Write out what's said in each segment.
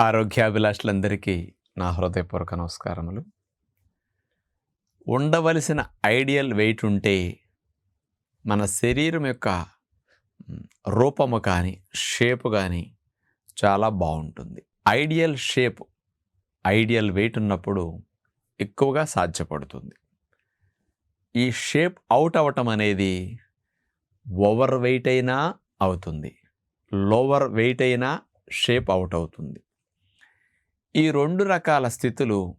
ఆరోగ్యాభిలాషులందరికీ నా హృదయపూర్వక నమస్కారములు. ఉండవలసిన ఐడియల్ వెయిట్ ఉంటే మన శరీరం యొక్క రూపము కానీ షేప్ కానీ చాలా బాగుంటుంది. ఐడియల్ షేప్ ఐడియల్ వెయిట్ ఉన్నప్పుడు ఎక్కువగా సాధ్యపడుతుంది. ఈ షేప్ అవుట్ అవ్వటం అనేది ఓవర్ వెయిట్ అయినా అవుతుంది. లోవర్ వెయిట్ అయినా షేప్ అవుట్ అవుతుంది. ఈ రెండు రకాల స్థితులు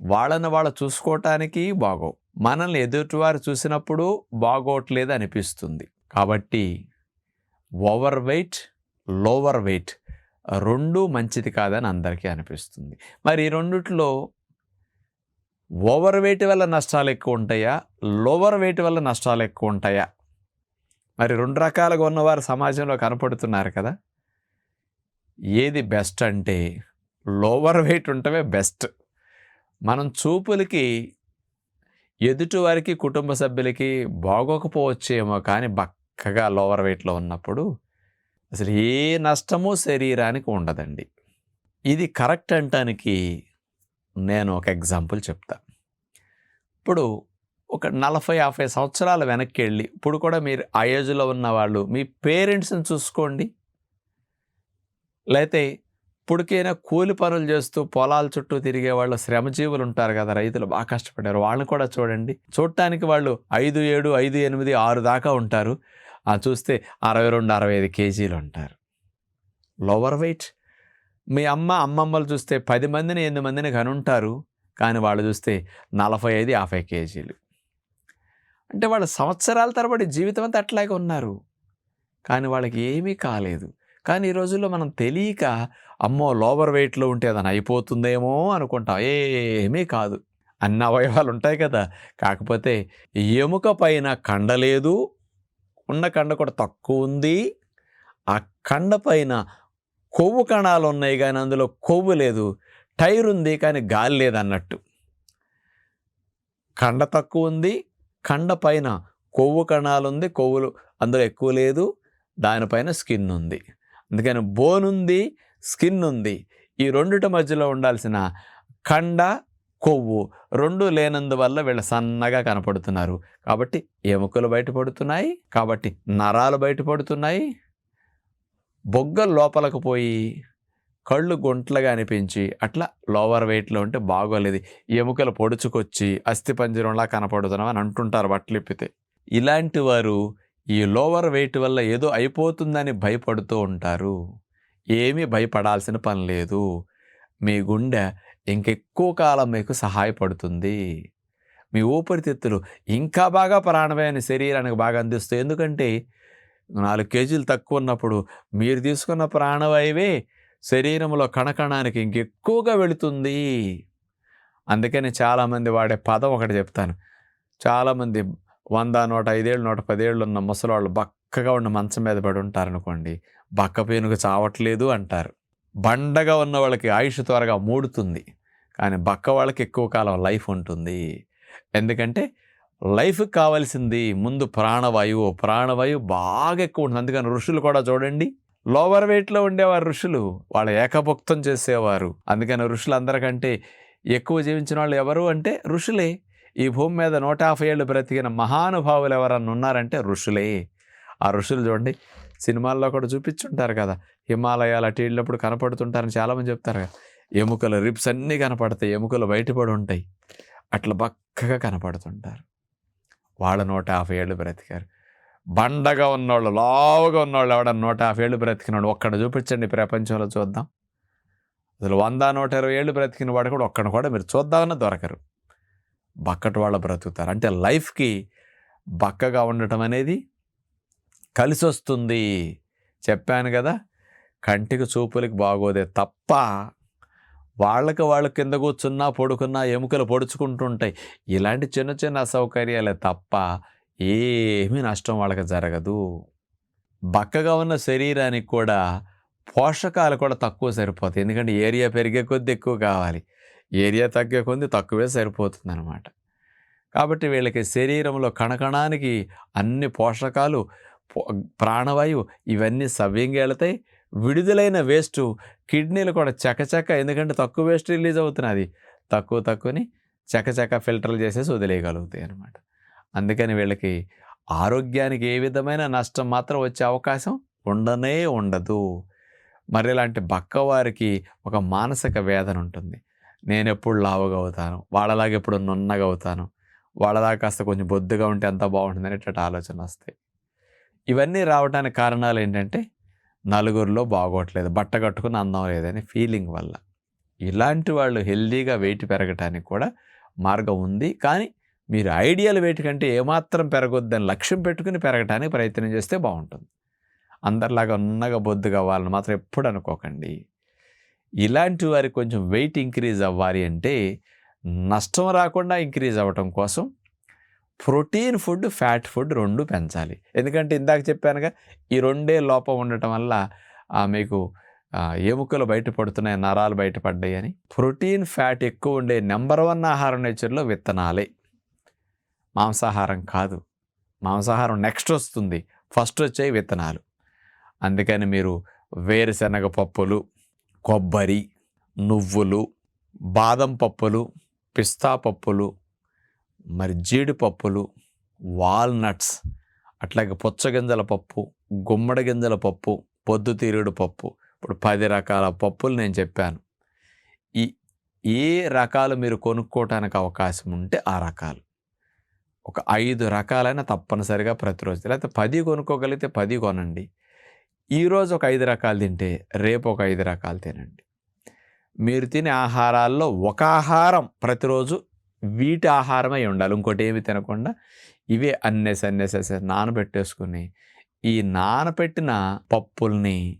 వాళ్ళని వాళ్ళు చూసుకోవటానికి బాగోవు. మనల్ని ఎదుటివారు చూసినప్పుడు బాగోట్లేదు అనిపిస్తుంది. కాబట్టి ఓవర్ వెయిట్ లోవర్ వెయిట్ రెండు మంచిది కాదని అందరికీ అనిపిస్తుంది. మరి ఈ రెండిట్లో ఓవర్ వెయిట్ వల్ల నష్టాలు ఎక్కువ ఉంటాయా? లోవర్ వెయిట్ వల్ల నష్టాలు ఎక్కువ ఉంటాయా? మరి రెండు రకాలుగా ఉన్నవారు సమాజంలో కనపడుతున్నారు కదా. ఏది బెస్ట్ అంటే లోవర్ వెయిట్ ఉండటమే బెస్ట్ మనం చూపులకి ఎదుటివారికి కుటుంబ సభ్యులకి బాగోకపోవచ్చేమో కానీ బక్కగా లోవర్ వెయిట్లో ఉన్నప్పుడు అసలు ఏ నష్టము శరీరానికి ఉండదండి. ఇది కరెక్ట్ అంటానికి నేను ఒక ఎగ్జాంపుల్ చెప్తా. ఇప్పుడు ఒక నలభై యాభై సంవత్సరాల వెనక్కి వెళ్ళి ఇప్పుడు కూడా మీరు ఆ ఏజ్లో ఉన్న వాళ్ళు మీ పేరెంట్స్ని చూసుకోండి. లేతే ఇప్పటికైనా కూలి పనులు చేస్తూ పొలాల చుట్టూ తిరిగే వాళ్ళు శ్రమజీవులు ఉంటారు కదా రైతులు బాగా కష్టపడారు వాళ్ళని కూడా చూడండి. చూడటానికి వాళ్ళు ఐదు ఏడు ఐదు ఎనిమిది ఆరు దాకా ఉంటారు. ఆ చూస్తే అరవై రెండు అరవై ఐదు కేజీలు ఉంటారు లోవర్ వెయిట్ మీ అమ్మ అమ్మమ్మలు చూస్తే పది మందిని ఎనిమిది మందిని కనుంటారు. కానీ వాళ్ళు చూస్తే నలభై ఐదు యాభై కేజీలు. అంటే వాళ్ళ సంవత్సరాల తరబడి జీవితం అంతా అట్లాగే ఉన్నారు. కానీ వాళ్ళకి ఏమీ కాలేదు. కానీ ఈ రోజుల్లో మనం తెలియక అమ్మో లోవర్ వెయిట్లో ఉంటే అదని అయిపోతుందేమో అనుకుంటాం. ఏమీ కాదు. అన్ని అవయవాలు ఉంటాయి కదా. కాకపోతే ఎముక పైన కండ లేదు ఉన్న కండ కూడా తక్కువ ఉంది. ఆ కండ పైన కొవ్వు కణాలు ఉన్నాయి కానీ అందులో కొవ్వు లేదు. టైర్ ఉంది కానీ గాలి లేదన్నట్టు కండ తక్కువ ఉంది. కండ పైన కొవ్వు కణాలు ఉంది. కొవ్వులు అందులో ఎక్కువ లేదు. దానిపైన స్కిన్ ఉంది. అందుకని బోన్ ఉంది. స్కిన్ ఉంది. ఈ రెండుట మధ్యలో ఉండాల్సిన కండ కొవ్వు రెండు లేనందువల్ల వీళ్ళు సన్నగా కనపడుతున్నారు. కాబట్టి ఎముకలు బయటపడుతున్నాయి కాబట్టి నరాలు బయటపడుతున్నాయి బొగ్గలు లోపలకు పోయి కళ్ళు గుంట్లుగా అనిపించి అట్లా లోవర్ వెయిట్లో ఉంటే బాగోలేదు. ఎముకలు పొడుచుకొచ్చి అస్థిపంజరంలా కనపడుతున్నాం అని అంటుంటారు బట్టలు ఇప్పితే ఇలాంటి వారు ఈ లోవర్ వెయిట్ వల్ల ఏదో అయిపోతుందని భయపడుతూ ఉంటారు. ఏమీ భయపడాల్సిన పని లేదు. మీ గుండె ఇంకెక్కువ కాలం మీకు సహాయపడుతుంది. మీ ఊపిరితిత్తులు ఇంకా బాగా ప్రాణమైన శరీరానికి బాగా అందిస్తాయి. ఎందుకంటే నాలుగు కేజీలు తక్కువ ఉన్నప్పుడు మీరు తీసుకున్న ప్రాణవాయువే శరీరంలో కణకణానికి ఇంకెక్కువగా వెళుతుంది. అందుకని చాలామంది వాడే పదం ఒకటి చెప్తాను. చాలామంది వంద నూట ఐదేళ్ళు నూట పదేళ్ళు ఉన్న ముసలాళ్ళు బక్కగా ఉన్న మంచం మీద పడి ఉంటారనుకోండి. బక్క పేనుకు చావట్లేదు అంటారు. బండగా ఉన్న వాళ్ళకి ఆయుష్ త్వరగా మూడుతుంది. కానీ బక్క వాళ్ళకి ఎక్కువ కాలం లైఫ్ ఉంటుంది. ఎందుకంటే లైఫ్కి కావాల్సింది ముందు ప్రాణవాయువు. ప్రాణవాయువు బాగా ఎక్కువ ఉంటుంది. అందుకని ఋషులు కూడా చూడండి లోవర్ వెయిట్లో ఉండేవారు ఋషులు. వాళ్ళ ఏకభుక్తం చేసేవారు. అందుకని ఋషులు అందరికంటే ఎక్కువ జీవించిన వాళ్ళు ఎవరు అంటే ఋషులే. ఈ భూమి మీద నూట యాభై ఏళ్ళు బ్రతికిన మహానుభావులు ఎవరన్నా ఉన్నారంటే ఋషులే. ఆ ఋషులు చూడండి సినిమాల్లో కూడా చూపించుంటారు కదా. హిమాలయాలు అటు వెళ్ళినప్పుడు కనపడుతుంటారని చాలామంది చెప్తారు కదా. ఎముకలు రిప్స్ అన్నీ కనపడతాయి. ఎముకలు బయటపడి ఉంటాయి. అట్లా బక్కగా కనపడుతుంటారు. వాళ్ళ నూట యాభై ఏళ్ళు బ్రతికారు. బండగా ఉన్నవాళ్ళు లావుగా ఉన్నవాళ్ళు ఎవడన్నా నూట యాభై ఏళ్ళు బ్రతికినాడు ఒక్కడ చూపించండి ప్రపంచంలో చూద్దాం. అసలు వంద నూట ఇరవై ఏళ్ళు బ్రతికిన వాడు కూడా ఒక్కడ కూడా మీరు చూద్దామన్నా దొరకరు. బక్కటి వాళ్ళు బ్రతుకుతారు. అంటే లైఫ్కి బక్కగా ఉండటం అనేది కలిసి వస్తుంది చెప్పాను కదా కంటికి చూపులకి బాగోదే తప్ప వాళ్ళకి వాళ్ళ కింద కూర్చున్నా పడుకున్నా ఎముకలు పొడుచుకుంటుంటాయి. ఇలాంటి చిన్న చిన్న అసౌకర్యాలే తప్ప ఏమీ నష్టం వాళ్ళకి జరగదు. బక్కగా ఉన్న శరీరానికి కూడా పోషకాలు కూడా తక్కువ సరిపోతాయి. ఎందుకంటే ఏరియా పెరిగే కొద్దీ ఎక్కువ కావాలి. ఏరియా తగ్గే కొద్దీ తక్కువే సరిపోతుంది అనమాట కాబట్టి వీళ్ళకి శరీరంలో కణకణానికి అన్ని పోషకాలు ప్రాణవాయువు ఇవన్నీ సవ్యంగా వెళతాయి విడుదలైన వేస్ట్ కిడ్నీలు కూడా చకచక ఎందుకంటే తక్కువ వేస్ట్ రిలీజ్ అవుతున్నది తక్కువ తక్కువని చకచక ఫిల్టర్లు చేసేసి వదిలేయగలుగుతాయి అన్నమాట. అందుకని వీళ్ళకి ఆరోగ్యానికి ఏ విధమైన నష్టం మాత్రం వచ్చే అవకాశం ఉండనే ఉండదు. మరి ఇలాంటి బక్కవారికి ఒక మానసిక వేదన ఉంటుంది. నేను ఎప్పుడు లావుగా అవుతాను వాళ్ళలాగా ఎప్పుడు నున్నగా అవుతాను వాళ్ళలాగా కాస్త కొంచెం బొద్దుగా ఉంటే ఎంత బాగుంటుంది అనేటట్టు ఆలోచన వస్తాయి. ఇవన్నీ రావడానికి కారణాలు ఏంటంటే నలుగురిలో బాగోట్లేదు బట్ట కట్టుకుని అందం లేదని ఫీలింగ్ వల్ల. ఇలాంటి వాళ్ళు హెల్దీగా వెయిట్ పెరగటానికి కూడా మార్గం ఉంది. కానీ మీరు ఐడియల్ వెయిట్ కంటే ఏమాత్రం పెరగొద్దని లక్ష్యం పెట్టుకుని పెరగటానికి ప్రయత్నం చేస్తే బాగుంటుంది. అందరిలాగా ఉన్నగా బొద్దుగా వాళ్ళని మాత్రం ఎప్పుడు అనుకోకండి. ఇలాంటి వారికి కొంచెం వెయిట్ ఇంక్రీజ్ అవ్వాలి అంటే నష్టం రాకుండా ఇంక్రీజ్ అవ్వటం కోసం ప్రోటీన్ ఫుడ్ ఫ్యాట్ ఫుడ్ రెండు పెంచాలి. ఎందుకంటే ఇందాక చెప్పానుగా ఈ రెండే లోపం ఉండటం వల్ల ఆ, మీకు ఎముకలు బయటపడుతున్నాయి నరాలు బయటపడ్డాయి అని. ప్రోటీన్ ఫ్యాట్ ఎక్కువ ఉండే నెంబర్ వన్ ఆహారం నేచర్లో విత్తనాలే. మాంసాహారం కాదు. మాంసాహారం నెక్స్ట్ వస్తుంది. ఫస్ట్ వచ్చే విత్తనాలు. అందుకని మీరు వేరుశనగ పప్పులు కొబ్బరి నువ్వులు బాదం పప్పులు పిస్తా పప్పులు మరి జీడిపప్పులు వాల్నట్స్ అట్లాగే పుచ్చగింజల పప్పు గుమ్మడి గింజల పప్పు పొద్దుతీరుడు పప్పు. ఇప్పుడు పది రకాల పప్పులు నేను చెప్పాను. ఈ ఏ రకాలు మీరు కొనుక్కోవటానికి అవకాశం ఉంటే ఆ రకాలు. ఒక ఐదు రకాలైన తప్పనిసరిగా ప్రతిరోజు లేకపోతే పది కొనుక్కోగలిగితే పది కొనండి. ఈరోజు ఒక ఐదు రకాలు తింటే రేపు ఒక ఐదు రకాలు తినండి. మీరు తినే ఆహారాల్లో ఒక ఆహారం ప్రతిరోజు వీటి ఆహారమై ఉండాలి. ఇంకోటి ఏమి తినకుండా ఇవే అన్నేసి అన్నేసేసి నానబెట్టేసుకుని ఈ నానబెట్టిన పప్పుల్ని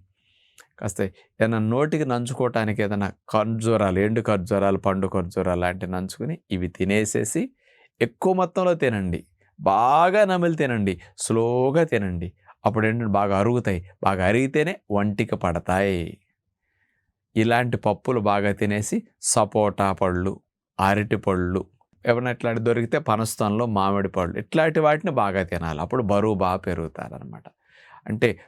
కాస్త ఏదైనా నోటికి నంచుకోవటానికి ఏదైనా ఖర్జూరాలు ఎండు ఖర్జూరాలు పండు ఖర్జూరాలు లాంటివి నంచుకుని ఇవి తినేసేసి ఎక్కువ మొత్తంలో తినండి. బాగా నమిలి తినండి. స్లోగా తినండి. అప్పుడు ఏంటంటే బాగా అరుగుతాయి. బాగా అరిగితేనే వంటికి పడతాయి. ఇలాంటి పప్పులు బాగా తినేసి సపోటా పళ్ళు అరటి పళ్ళు ఏమైనా ఇట్లాంటి దొరికితే పనస్థానంలో మామిడి పళ్ళు. ఇట్లాంటి వాటిని బాగా తినాలి. అప్పుడు బరువు బాగా పెరుగుతారనమాట అంటే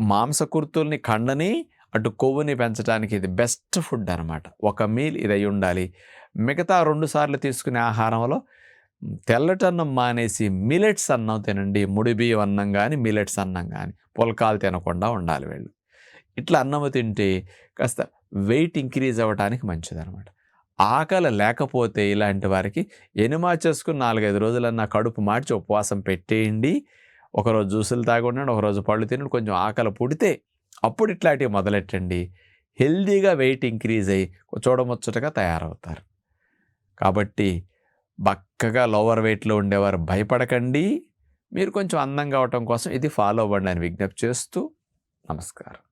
మాంసకూర్తుల్ని కండని అటు కొవ్వుని పెంచడానికి ఇది బెస్ట్ ఫుడ్ అనమాట ఒక మీల్ ఇది అయి ఉండాలి. మిగతా రెండు సార్లు తీసుకునే ఆహారంలో తెల్లటన్నం మానేసి మిలెట్స్ అన్నం తినండి. ముడి బియ్యం అన్నం కానీ మిలెట్స్ అన్నం కానీ పుల్కాలు తినకుండా ఉండాలి వీళ్ళు. ఇట్లా అన్నం తింటే కాస్త వెయిట్ ఇంక్రీజ్ అవ్వడానికి మంచిదనమాట ఆకలి లేకపోతే ఇలాంటి వారికి ఎనిమా చేసుకుని నాలుగైదు రోజులన్నా కడుపు మార్చి ఉపవాసం పెట్టేయండి. ఒకరోజు జ్యూసులు తాగి ఉండండి ఒకరోజు పళ్ళు తినండి కొంచెం ఆకలి పుడితే అప్పుడు ఇట్లాంటివి మొదలెట్టండి. హెల్దీగా వెయిట్ ఇంక్రీజ్ అయ్యి చూడముచ్చటగా తయారవుతారు. కాబట్టి బక్కగా లోవర్ వెయిట్లో ఉండేవారు భయపడకండి. మీరు కొంచెం అందంగా అవటం కోసం ఇది ఫాలో అవ్వండి అని విజ్ఞప్తి చేస్తూ నమస్కారం.